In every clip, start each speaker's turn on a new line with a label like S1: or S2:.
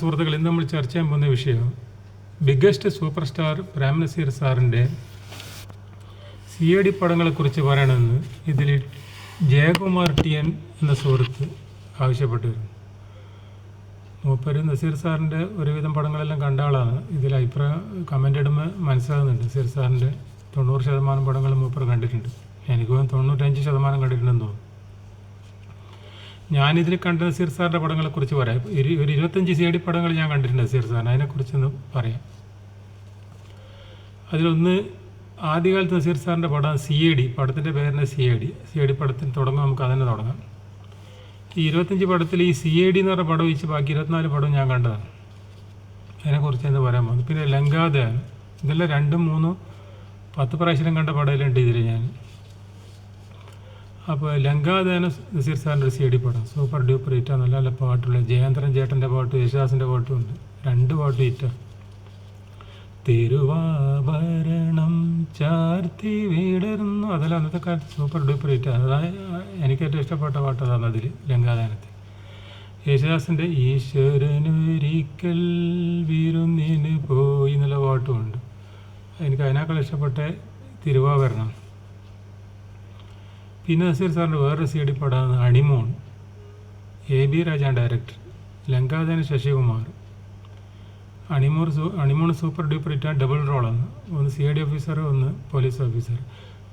S1: സുഹൃത്തുക്കൾ ഇന്ന് നമ്മൾ ചർച്ച ചെയ്യാൻ പോകുന്ന വിഷയം biggest super star Prem Nazir സാറിന്റെ സി എ ഡി പടങ്ങളെക്കുറിച്ച് പറയണമെന്ന് ഇതിൽ ജയകുമാർ ടി എൻ എന്ന സുഹൃത്ത് ആവശ്യപ്പെട്ടിരുന്നു. മൂപ്പര് നസീർ സാറിന്റെ ഒരുവിധം പടങ്ങളെല്ലാം കണ്ട ആളാണ്. ഇതിൽ അഭിപ്രായം കമന്റ് ഇടുമ്പോൾ മനസ്സിലാകുന്നുണ്ട്. നസീർ സാറിന്റെ തൊണ്ണൂറ് ശതമാനം പടങ്ങൾ മൂപ്പർ കണ്ടിട്ടുണ്ട്. എനിക്ക് തൊണ്ണൂറ്റഞ്ച് ശതമാനം കണ്ടിട്ടുണ്ടെന്ന് തോന്നുന്നു. ഞാനിതിൽ കണ്ട നസീർ സാറിന്റെ പടങ്ങളെക്കുറിച്ച് പറയാം. ഒരു ഒരു ഇരുപത്തഞ്ച് സി ഡി പടങ്ങൾ ഞാൻ കണ്ടിട്ടുണ്ട് നസീർ സാറിന് അതിനെക്കുറിച്ചൊന്ന് പറയാം. അതിലൊന്ന് ആദ്യകാലത്ത് നസീർ സാറിന്റെ പടം സി എ ഡി പടത്തിന്റെ പേരിന് C A D. C A D പടത്തിന് തുടങ്ങും നമുക്ക് അതന്നെ തുടങ്ങാം. ഈ ഇരുപത്തഞ്ച് പടത്തിൽ ഈ സി എ ഡി എന്ന് പറഞ്ഞ പടം ഒഴിച്ച് ബാക്കി ഇരുപത്തിനാല് പടം ഞാൻ കണ്ടതാണ്. അതിനെക്കുറിച്ച് എന്താ പറയാൻ പോകുന്നത് പിന്നെ ലങ്കാദയാണ് ഇതെല്ലാം രണ്ടും മൂന്നും പത്ത് പ്രാവശ്യം കണ്ട പടയിലുണ്ട് ഇതിൽ ഞാൻ. അപ്പോൾ ലങ്കാദേന നസീർ സാറിന്റെ ഒരു സി ഡി പാടാം സൂപ്പർ ഡ്യൂപ്പർ ഹിറ്റാണ് നല്ല നല്ല പാട്ടുള്ള ജയേന്ദ്രൻ ചേട്ടന്റെ പാട്ട് യേശുദാസിന്റെ പാട്ടും ഉണ്ട്. രണ്ട് പാട്ടും ഹിറ്റാണ് തിരുവാഭരണം ചാർത്തി വീടരുന്നു. അതല്ല അന്നത്തെ കാലത്ത് സൂപ്പർ ഡ്യൂപ്പർ ഹിറ്റാണ് അതായത് എനിക്ക് ഏറ്റവും ഇഷ്ടപ്പെട്ട പാട്ട് അതാണ് അതിൽ ലങ്കാദാനത്തിൽ. യേശുദാസിന്റെ ഈശ്വരനൊരിക്കൽ വിരുന്നിന് പോയി എന്നുള്ള പാട്ടുമുണ്ട് എനിക്ക് അതിനേക്കാൾ ഇഷ്ടപ്പെട്ട തിരുവാഭരണം പിന്നെ നസീർ സാറിന്റെ വേറൊരു സി ഡി പടമാണ് അണിമോൺ എ ബി രാജാൻ ഡയറക്ടർ ലങ്കാധന ശശികുമാർ. അണിമോർ സൂ അണിമോൺ സൂപ്പർ ഡ്യൂപ്പർ ഹിറ്റ് ഡബിൾ റോളാണ്. ഒന്ന് സി ഡി ഓഫീസർ ഒന്ന് പോലീസ് ഓഫീസർ.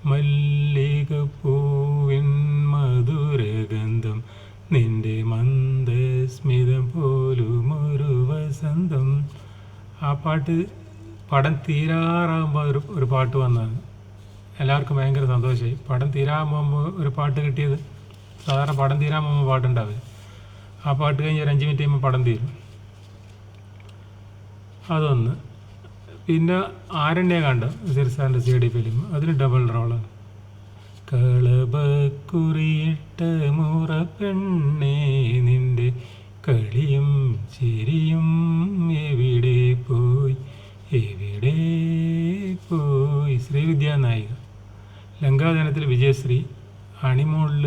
S1: മല്ലികപ്പൂവിൻ മധുരഗന്ധം നിന്റെ മന്ദസ്മിതം പോലും ഒരു വസന്തം. ആ പാട്ട് പടം തീരാറാകുമ്പോൾ ഒരു ഒരു പാട്ട് വന്നതാണ് എല്ലാവർക്കും ഭയങ്കര സന്തോഷമായി. പടം തീരാൻ പോകുമ്പോൾ ഒരു പാട്ട് കിട്ടിയത് സാധാരണ പടം തീരാൻ പോകുമ്പോൾ പാട്ടുണ്ടാവില്ല. ആ പാട്ട് കഴിഞ്ഞ് ഒരു അഞ്ച് മിനിറ്റ് കഴിയുമ്പോൾ പടം തീരും. അതൊന്ന്. പിന്നെ ആരണ്യ കണ്ട സിർസാറിന്റെ സി ഡി ഫിലിം. അതിന് ഡബിൾ റോളാണ്. കളബക്കുറിയിട്ട മുറ പെണ്ണേ നിന്റെ കളിയും ചിരിയും എവിടെ ലങ്കാദാനത്തിൽ വിജയശ്രീ അണിമോളിൽ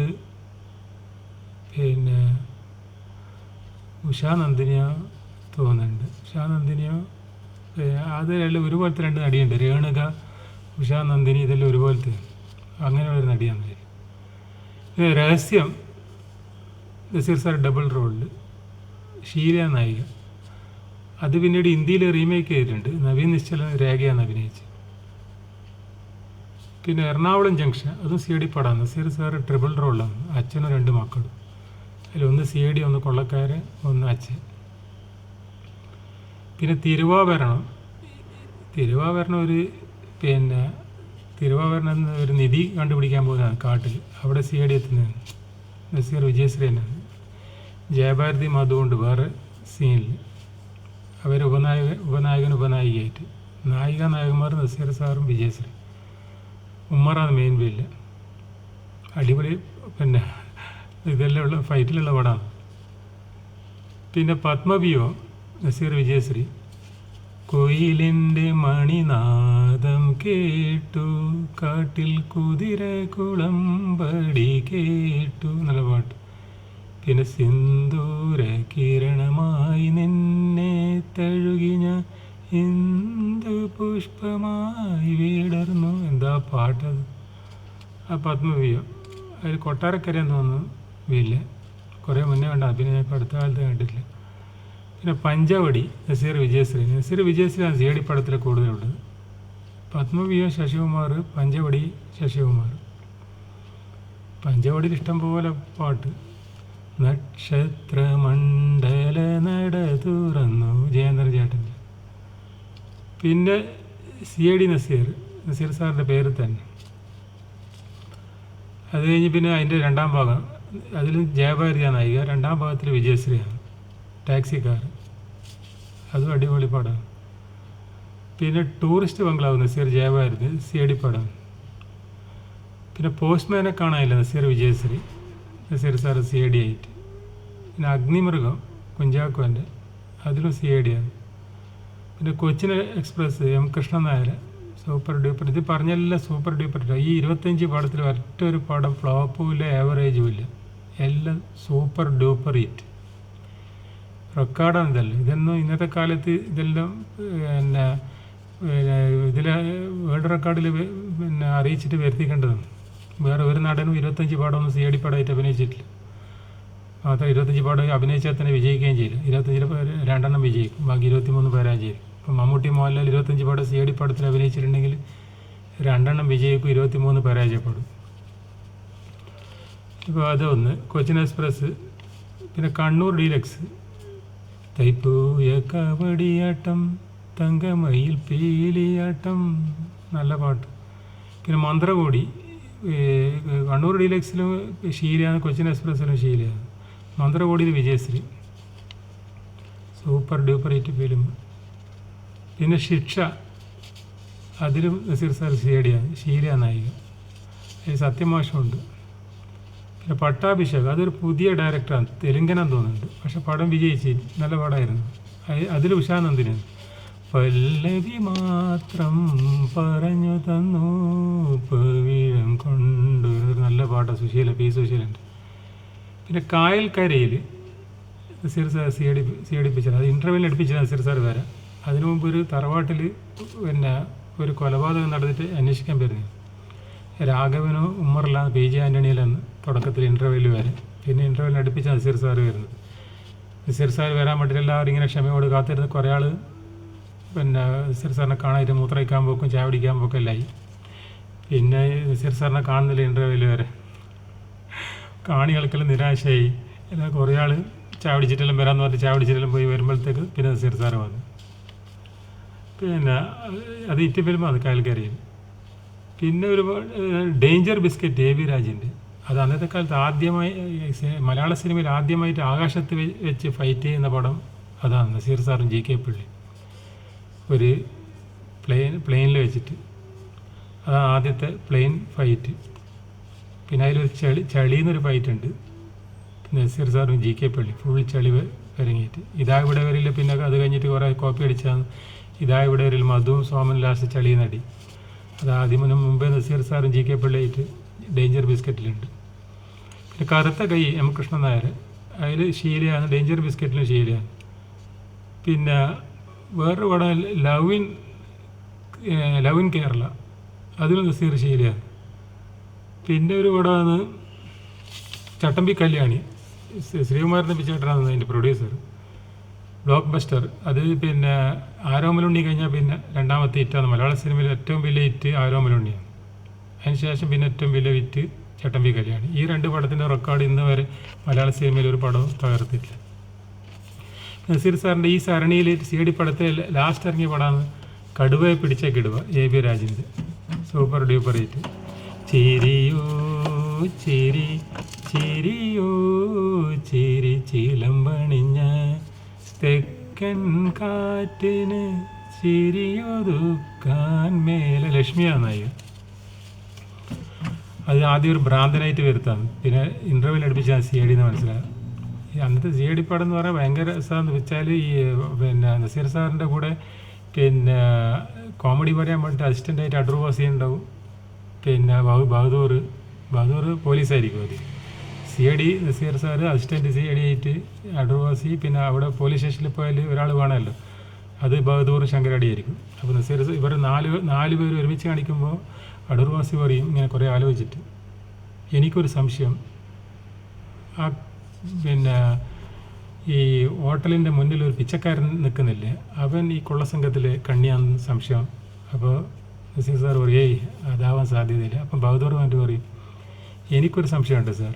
S1: പിന്നെ ഉഷാനന്ദിനിയ തോന്നുന്നുണ്ട്. ഉഷാനന്ദിനിയ അത് രണ്ട് ഒരുപോലത്തെ രണ്ട് നടിയുണ്ട്. രേണുക ഉഷാനന്ദിനി ഇതെല്ലാം ഒരുപോലത്തെ അങ്ങനെയുള്ള ഒരു നടിയാണ് രഹസ്യം. നസീർ സാർ ഡബിൾ റോളിൽ ഷീല നായിക. അത് പിന്നീട് ഹിന്ദിയിൽ റീമേക്ക് ചെയ്തിട്ടുണ്ട്. നവീൻ നിശ്ചല രേഖയാണ് അഭിനയിച്ചത്. പിന്നെ എറണാകുളം ജംഗ്ഷൻ അതും സി ഡി പടമാണ് നസീർ സാറ് ട്രിപ്പിൾ റോളാണ് അച്ഛനും രണ്ട് മക്കളും. അതിലൊന്ന് സി ഡി ഒന്ന് കൊള്ളക്കാരൻ ഒന്ന് അച്ഛൻ. പിന്നെ തിരുവാഭരണം. തിരുവാഭരണം ഒരു പിന്നെ തിരുവാഭരണം ഒരു നിധി കണ്ടുപിടിക്കാൻ പോകുന്നതാണ് കാട്ടിൽ അവിടെ സി ഡി എത്തുന്നതാണ് നസീർ വിജയശ്രീ തന്നെയാണ് ജയഭാരതി കൊണ്ട് വേറെ സീനിൽ അവർ ഉപനായക ഉപനായകൻ ഉപനായികയായിട്ട്. നായിക നായകന്മാർ നസീർ സാറും വിജയശ്രീ. ഉമ്മറാണ് മെയിൻ വില്ല അടിപൊളി പിന്നെ ഇതെല്ലാം ഉള്ള ഫൈറ്റിലുള്ള പടമാണ്. പിന്നെ പത്മവിയോ നസീർ വിജയശ്രീ. കൊയിലിന്റെ മണിനാദം കേട്ടു കാട്ടിൽ കുതിര കുളമ്പടി കേട്ടു നല്ല പാട്ട്. പിന്നെ സിന്ദൂര കിരണമായി നിന്നെ തഴുകി ഞാൻ എന്ത് പുഷ്പമായി വീടർന്നു. എന്താ പാട്ടത് ആ പത്മവിയ അതിൽ കൊട്ടാരക്കരയെന്ന് തോന്നുന്നു വീല്ല കുറേ മുന്നേ കണ്ട പിന്നെ ഞാൻ അടുത്ത കാലത്ത് കണ്ടിട്ടില്ല. പിന്നെ പഞ്ചവടി നസീർ വിജയശ്രീ. നസീർ വിജയശ്രീയാണ് സി ഡി പടത്തിൽ കൂടുതലുള്ളത്. പത്മവിയ ശശികുമാർ പഞ്ചവടി ശശികുമാർ. പഞ്ചവടിയിൽ ഇഷ്ടം പോലെ പാട്ട്. നക്ഷത്രമണ്ഡല നട തുറന്നു. ജയേന്ദ്രൻ ചേട്ടന്റെ. പിന്നെ C I D Nazir Nazir സാറിന്റെ പേര് തന്നെ. അത് കഴിഞ്ഞ് പിന്നെ അതിന്റെ രണ്ടാം ഭാഗം അതിൽ ജയഭാരതിയാണ് നായിക. രണ്ടാം ഭാഗത്തിൽ വിജയശ്രീയാണ് ടാക്സിക്കാർ. അതും അടിപൊളി പടമാണ്. പിന്നെ tourist bungalow Nazir Jayabharathi C I D പടം പിന്നെ പോസ്റ്റ്മാനെ കാണാനില്ല Nazir Vijayasree. Nazir sir C I D ആയിട്ട്. പിന്നെ അഗ്നിമൃഗം കുഞ്ചാക്കോന്റെ അതിലും സി ഐ ഡി ആണ്. പിന്നെ Cochin express M Krishnan Nair super duper. ഇത് പറഞ്ഞെല്ലാം സൂപ്പർ ഡ്യൂപ്പർ. ഈ ഇരുപത്തഞ്ച് പാടത്തിൽ ഒറ്റ ഒരു പടം ഫ്ലോപ്പും ഇല്ല ആവറേജും ഇല്ല എല്ലാം സൂപ്പർ ഡ്യൂപ്പർ ഹിറ്റ്. റെക്കോർഡാണ് ഇതെല്ലാം. ഇതൊന്നും ഇന്നത്തെ കാലത്ത് ഇതെല്ലാം പിന്നെ ഇതിൽ വേൾഡ് റെക്കോർഡിൽ പിന്നെ അറിയിച്ചിട്ട് വരുത്തിക്കേണ്ടതാണ്. വേറെ ഒരു നടനും ഇരുപത്തഞ്ച് പാടമൊന്നും സി അടി പടമായിട്ട് അഭിനയിച്ചിട്ടില്ല. ഇരുപത്തഞ്ച് പാട് അഭിനയിച്ചാൽ തന്നെ വിജയിക്കുകയും ചെയ്തു. ഇരുപത്തഞ്ചിൽ രണ്ടെണ്ണം വിജയിക്കും. ബാക്കി ഇരുപത്തിമൂന്ന് പരാജയം ഇപ്പം മമ്മൂട്ടി മോഹൻലാൽ ഇരുപത്തഞ്ച് പാട് സി ഡി പടത്തിൽ അഭിനയിച്ചിട്ടുണ്ടെങ്കിൽ രണ്ടെണ്ണം വിജയിക്കും ഇരുപത്തിമൂന്ന് പരാജയപ്പെടും ഇപ്പോൾ അതൊന്ന് കൊച്ചിൻ എക്സ്പ്രസ് പിന്നെ കണ്ണൂർ ഡീലക്സ്. തൈപ്പൂയ കബഡിയാട്ടം തങ്കമയിൽ പീലിയാട്ടം നല്ല പാട്ട്. പിന്നെ മന്ത്രകോടി കണ്ണൂർ ഡീലക്സിലും ഷീലയാണ് കൊച്ചിൻ എക്സ്പ്രസ്സിലും ഷീലയാണ് മന്ത്രകോടിയിൽ വിജയശ്രീ. Super duper hit film. പിന്നെ ശിക്ഷ. അതിലും നസീർ സാർ ഷീഡിയാണ് ഷീല നായിക. അതിൽ സത്യമാഷമുണ്ട് പിന്നെ പട്ടാഭിഷേക് അതൊരു പുതിയ ഡയറക്ടറാണ്. തെലുങ്കനാന്ന് തോന്നുന്നുണ്ട്. പക്ഷെ പടം വിജയിച്ച് നല്ല പടമായിരുന്നു. അതിൽ ഉഷാനന്ദിനാണ് പല്ലവി മാത്രം പറഞ്ഞു തന്നു പവിഴം കൊണ്ട് നല്ല പാട്ടാണ് സുശീല പി സുശീലന്റെ. പിന്നെ കായൽക്കരയിൽ നസീർ സാർ സി അടി സി അടിപ്പിച്ചത് അത് ഇന്റർവ്യൂവിൽ അടുപ്പിച്ച നസീർ സാർ വരെ അതിനു മുമ്പ് ഒരു തറവാട്ടിൽ പിന്നെ ഒരു കൊലപാതകം നടന്നിട്ട് അന്വേഷിക്കാൻ വരുന്നത് രാഘവനോ ഉമ്മറിലാണ് പി ജെ ആന്റണിയിലാണ് തുടക്കത്തിൽ ഇന്റർവ്യൂവിൽ വരെ. പിന്നെ ഇന്റർവ്യൂവിൽ അടുപ്പിച്ച നസീർ സാർ വരുന്നത്. നസീർ സാർ വരാൻ വേണ്ടിയിട്ട് എല്ലാവരും ഇങ്ങനെ ക്ഷമയോട് കാത്തിരുന്ന് കുറേ ആൾ പിന്നെ നസീർ സാറിനെ കാണാനായിട്ട് മൂത്രയ്ക്കാൻ പോക്കും ചായ പിടിക്കാൻ പോക്കും എല്ലായി പിന്നെ നസീർ സാറിനെ കാണുന്നില്ല ഇന്റർവ്യൂവിൽ വരെ. കാണികൾക്കെല്ലാം നിരാശയായി. എല്ലാം കുറേ ആൾ ചാവടിച്ചിട്ടെല്ലാം വരാമെന്ന് പറഞ്ഞ് ചാവടിച്ചിട്ടെല്ലാം പോയി വരുമ്പോഴത്തേക്ക് പിന്നെ നസീർ സാറ് വന്നു. പിന്നെ അത് ഇറ്റ് ഫിലിമാണ് കായൽക്കരയിൽ പിന്നെ ഒരു ഡേഞ്ചർ ബിസ്ക്കറ്റ് എ വി രാജിന്റെ. അത് അന്നത്തെ കാലത്ത് ആദ്യമായി മലയാള സിനിമയിൽ ആദ്യമായിട്ട് ആകാശത്ത് വെച്ച് ഫൈറ്റ് ചെയ്യുന്ന പടം അതാണ് നസീർ സാറും ജി കെ പിള്ളി. ഒരു പ്ലെയിൻ പ്ലെയിനിൽ വെച്ചിട്ട്. അതാണ് ആദ്യത്തെ പ്ലെയിൻ ഫൈറ്റ്. പിന്നെ അതിലൊരു ചളി ചളി എന്നൊരു ഫൈറ്റ് ഉണ്ട് നസീർ സാറും ജി കെ പള്ളി ഫുൾ ചളി വരങ്ങിയിട്ട് ഇതാ ഇവിടെ വരില്ല പിന്നെ അത് കഴിഞ്ഞിട്ട് കുറേ കോപ്പി അടിച്ചാണ് ഇതാ ഇവിടെ വരില്ല മധുവും സോമൻ ലാസ്റ്റ് ചളി നടി. അത് ആദ്യം മുമ്പേ നസീർ സാറും ജി കെ പള്ളിയായിട്ട് ഡേഞ്ചർ ബിസ്ക്കറ്റിലുണ്ട് പിന്നെ കറുത്ത കൈ എം കൃഷ്ണൻ നായർ അതിൽ ശീലയാണ് ഡേഞ്ചർ ബിസ്ക്കറ്റിലും ശീലയാണ്. പിന്നെ വേറൊരു പടം love in love in Kerala അതിലും നസീർ ഷീലയാണ് പിന്നെ ഒരു പടമാണ് ചട്ടമ്പി കല്യാണി. ശ്രീ- ശ്രീകുമാരൻ ചേട്ടനാണ് അതിന്റെ പ്രൊഡ്യൂസർ ബ്ലോക്ക് ബസ്റ്റർ അത് പിന്നെ ആരോമലുണ്ണി കഴിഞ്ഞാൽ പിന്നെ രണ്ടാമത്തെ ഹിറ്റാണ് മലയാള സിനിമയിൽ ഏറ്റവും വലിയ ഹിറ്റ് ആരോമലുണ്ണിയാണ് അതിനുശേഷം പിന്നെ ഏറ്റവും വലിയ വിറ്റ് ചട്ടമ്പി കല്യാണി. ഈ രണ്ട് പടത്തിന്റെ റെക്കോർഡ് ഇന്ന് വരെ മലയാള സിനിമയിൽ ഒരു പടവും തകർത്തില്ല നസീർ സാറിന്റെ ഈ സരണിയിൽ സി ഡി പടത്തിൽ ലാസ്റ്റ് ഇറങ്ങിയ പടമാണ് കടുവയെ പിടിച്ച കിടുവ എ ബി രാജിന്റെ സൂപ്പർ ഡ്യൂപ്പർ ഹിറ്റ് ചിരിയോ ചിരി ചിരിയോ ചിരി ചിലമ്പണിഞ്ഞ തെക്കൻ കാറ്റിന് ചിരിയൊതുക്കാൻ മേലെ. ലക്ഷ്മിയാന്നായി അത് ആദ്യം ഒരു ഭ്രാന്തനായിട്ട് വരുത്താം. പിന്നെ ഇന്റർവ്യൂവിൽ അടുപ്പിച്ചാണ് സി ഐ ഡി എന്ന് മനസ്സിലായത് ഈ അന്നത്തെ സി ഐ ഡി പടം എന്ന് പറയാൻ ഭയങ്കര രസമെന്ന് വെച്ചാൽ ഈ പിന്നെ നസീർ സാറിന്റെ കൂടെ പിന്നെ കോമഡി പറയാൻ വേണ്ടിയിട്ട് അസിസ്റ്റന്റായിട്ട് അടൂർവാസി ഉണ്ടാവും പിന്നെ ബഹ- ബഹദൂർ ബഹദൂർ പോലീസായിരിക്കും അത്. C I D Nazir sir assistant C I D ആയിട്ട് അടൂർവാസി പിന്നെ അവിടെ പോലീസ് സ്റ്റേഷനിൽ പോയാൽ ഒരാൾ വേണമല്ലോ. അത് ബഹദൂർ ശങ്കരടി ആയിരിക്കും. അപ്പോൾ നസീർ ഇവർ നാല് നാല് പേര് ഒരുമിച്ച് കാണിക്കുമ്പോൾ അടൂർവാസി പറയും ഇങ്ങനെ കുറേ ആലോചിച്ചിട്ട്. എനിക്കൊരു സംശയം. ആ പിന്നെ ഈ ഹോട്ടലിന്റെ മുന്നിൽ ഒരു പിച്ചക്കാരൻ നിൽക്കുന്നില്ലേ? അവൻ ഈ കൊള്ളസംഘത്തിലെ കണ്ണിയാന്ന് സംശയം. അപ്പോൾ നസീർ സാർ പറയും ഏയ് അതാവാൻ സാധ്യതയില്ല. അപ്പം ബഹദൂർ വന്നിട്ട് പറയും എനിക്കൊരു സംശയമുണ്ട് സാർ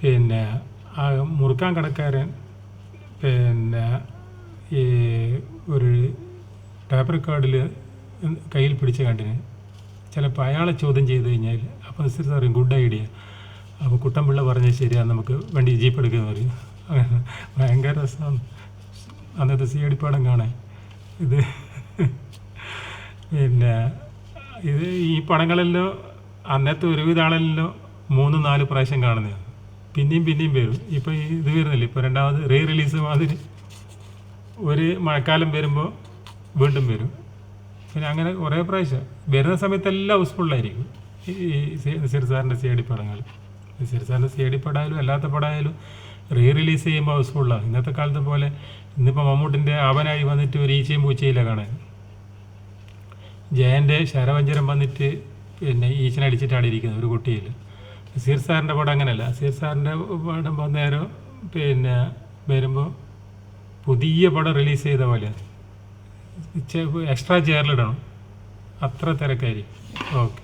S1: പിന്നെ ആ മുറുക്കാൻ കടക്കാരൻ പിന്നെ ഈ ഒരു ടാപ്പ് റെക്കോർഡിൽ കയ്യിൽ പിടിച്ച കണ്ടിന് ചിലപ്പോൾ അയാളെ ചോദ്യം ചെയ്ത് കഴിഞ്ഞാൽ അപ്പോൾ നസീർ സാർ ഗുഡ് ഐഡിയ അപ്പോൾ കുട്ടൻപിള്ള പറഞ്ഞാൽ ശരിയാണ് നമുക്ക് വണ്ടി ജീപ്പ് എടുക്കുമെന്ന് പറയും. അങ്ങനെ ഭയങ്കര രസമാണ് അന്നത്തെ സി അടിപ്പാടം കാണാൻ. ഇത് പിന്നെ ഇത് ഈ പടങ്ങളിലോ അന്നത്തെ ഒരുവിധ ആളല്ലോ മൂന്ന് നാല് പ്രാവശ്യം കാണുന്നതാണ് പിന്നെയും പിന്നെയും വരും. ഇപ്പോൾ ഇത് വരുന്നില്ല? ഇപ്പോൾ രണ്ടാമത് റീ റിലീസ് മാതിരി ഒരു മഴക്കാലം വരുമ്പോൾ വീണ്ടും വരും. പിന്നെ അങ്ങനെ കുറേ പ്രാവശ്യം. വരുന്ന സമയത്തെല്ലാം ഹൗസ്ഫുള്ളായിരിക്കും ഈ നസീർ സാറിന്റെ സി ഡി പടങ്ങൾ നസീർ സാറിന്റെ സി ഡി പടമായാലും അല്ലാത്ത പടമായാലും റീ റിലീസ് ചെയ്യുമ്പോൾ ഹൗസ്ഫുള്ളാണ് ഇന്നത്തെ കാലത്തെ പോലെ ഇന്നിപ്പോൾ മമ്മൂട്ടിന്റെ അവനായി വന്നിട്ട് ഒരു ഈച്ചയും പൂച്ചയില്ല കാണാൻ. ജയന്റെ ശരവഞ്ചരം വന്നിട്ട് പിന്നെ ഈച്ചനടിച്ചിട്ടാണ് ഇരിക്കുന്നത് ഒരു കുട്ടിയിൽ. നസീർ സാറിന്റെ പടം അങ്ങനെയല്ല നസീർ സാറിന്റെ പടം വന്നേരം പിന്നെ വരുമ്പോൾ പുതിയ പടം റിലീസ് ചെയ്ത പോലെയാണ് എക്സ്ട്രാ ചെയറിലിടണം. അത്ര തിരക്കായിരിക്കും. ഓക്കെ.